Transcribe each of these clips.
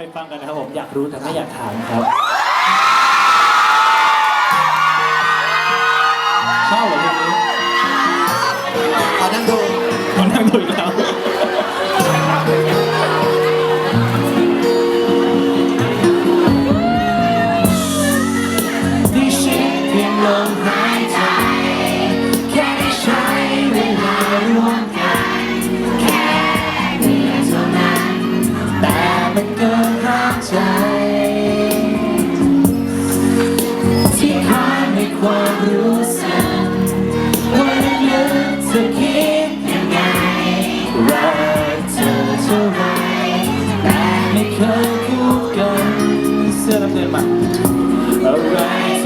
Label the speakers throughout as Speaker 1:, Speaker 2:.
Speaker 1: ไปฟังกันนะครับผมอยากรู้แต่ไม่อยากถามครับ ชอบเหรอเพลงนี้
Speaker 2: ขอนั่งดู
Speaker 1: มานั่งดูอีกแล้ว
Speaker 3: ที่ฉันเพียงลมหาย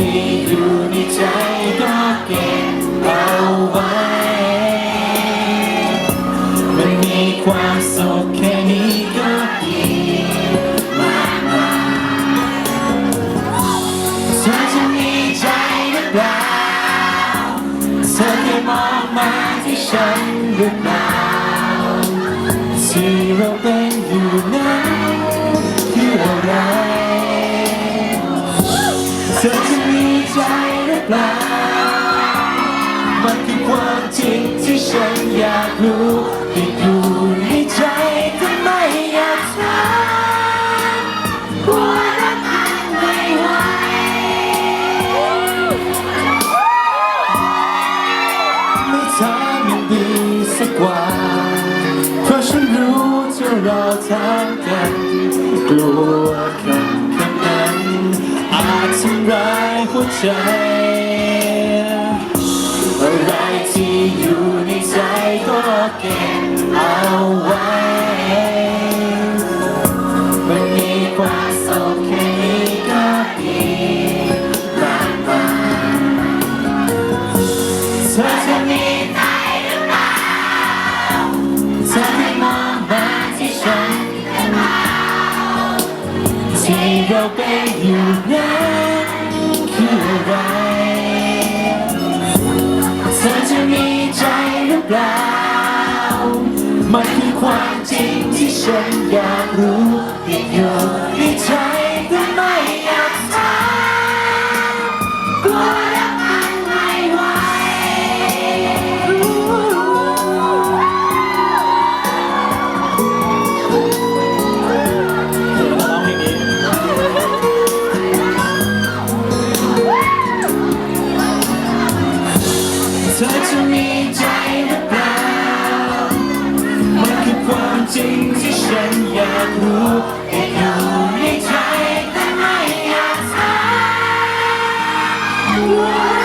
Speaker 3: ที่อยู่ในใจก็เก็บเอาไว้ มันมีความสุขแค่นี้ก็ดีมากมายเธอจะมีใจหรือเปล่าเธอเคยมองมาที่ฉันหรือเปล่าที่เราเป็นอยู่นั้นคืออะไรเธอจะมี ใจหรือเปล่ามันคือความจริงที่ฉันอยากรู้ที่อยู่ในใจแต่ไม่อยากถามกลัวรักมันไม่ไหวไม่ถามยังดีสักกว่า เพราะฉันรู้ถ้าเราถามกัน กลัวคำคำนั้นอาจทำร้าย ใจ อะไรที่อยู่ในใจก็เก็บเอาไว้มันมีความสุขแค่นี้ก็ดีมากมายเธอจะมีใจหรือเปล่าเธอให้มองมาที่ฉันหรือเปล่าที่เราเป็นอยู่นั้น มันคือความจริงที่ฉันอยากรู้ที่อยู่ในใจ ฉันอยากรู้แค่อยู่ในใจแต่ไม่อยากถาม